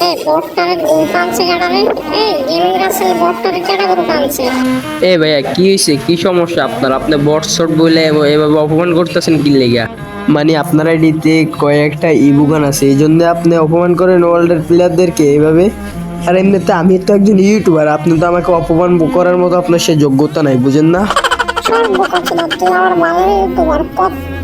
এই বোর্ডটারে গ্রুপ কেডারে এই গেমিং রাসেল বোর্ডটারে কেডা গ্রুপ এ ভাইয়া কি হয়েছে কি সমস্যা আপনার? আপনি বট শট বলে এভাবে অপমান করতেছেন কি লেগা? মানে আপনার আইডিতে কয়েকটা ইবুগান আছে এই জন্য আপনি অপমান করেন ওয়ার্ল্ডের প্লেয়ারদেরকে এইভাবে আর এমনিতে আমি তো একজন ইউটিউবার আপনি তো আমাকে অপমান করার মতো আপনার সে যোগ্যতা নাই বুঝেন না? সব তুই আমার ভালো ইউটিউবার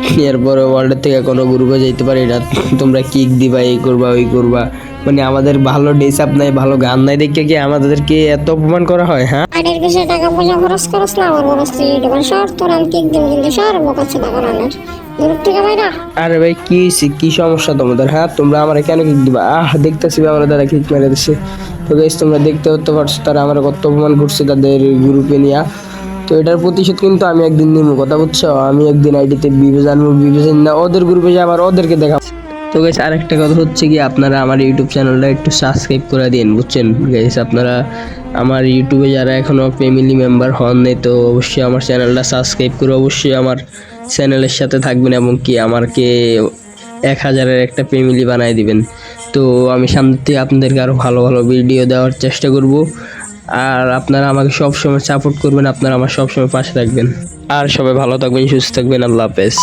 এরপরে ওয়ার্ল্ডের থেকে কোনো গ্রুপে যাইতে পারি না তোমরা কিক দিবা এই করবা ওই করবা। মানে আমাদের ভালো ড্রেস আপ নাই ভালো গান নাই দেখে কি আমাদেরকে এত অপমান করা হয় হ্যাঁ? আইডির পিছিয়ে টাকা পয়সা খরচ করস না আমার ইউটিউবার সর তোর আমি কেক দিব কিন্তু সর বোকাচ্ছে আরে ভাই কি হয়েছে কি সমস্যা তোমাদের হ্যাঁ? তোমরা আমার কেন কিক দিবা? আহ দেখতেছি আমার দাদা কিক মেরে দিচ্ছে তো গাইস তোমরা দেখতে হতে পারছ তারা আমার কত অপমান করছে তাদের গ্রুপে নিয়ে। তো এটার প্রতিশোধ কিন্তু আমি একদিন নিবো কথা বুঝছ? আমি একদিন আইডিতে বিবে জানব বিবে জানি না, ওদের গ্রুপে যাই আবার ওদেরকে দেখাবো তো গাইস আরেকটা কথা হচ্ছে কি, আপনারা আমার ইউটিউব চ্যানেলটা একটু সাবস্ক্রাইব করে দিন বুঝছেন? গাইস আপনারা আমার ইউটিউবে যারা এখনও ফ্যামিলি মেম্বার হন নাই, তো অবশ্যই আমার চ্যানেলটা সাবস্ক্রাইব করে অবশ্যই আমার চ্যানেলের সাথে থাকবেন এবং কি আমাকে এক হাজারের একটা ফ্যামিলি বানায় দিবেন। তো আমি সামনে থেকে আপনাদেরকে আরও ভালো ভালো ভিডিও দেওয়ার চেষ্টা করব। আর আপনারা আমাকে সবসময় সাপোর্ট করবেন, আপনারা আমার সবসময় পাশে থাকবেন। আর সবাই ভালো থাকবেন, সুস্থ থাকবেন, আল্লাহ হাফেজ।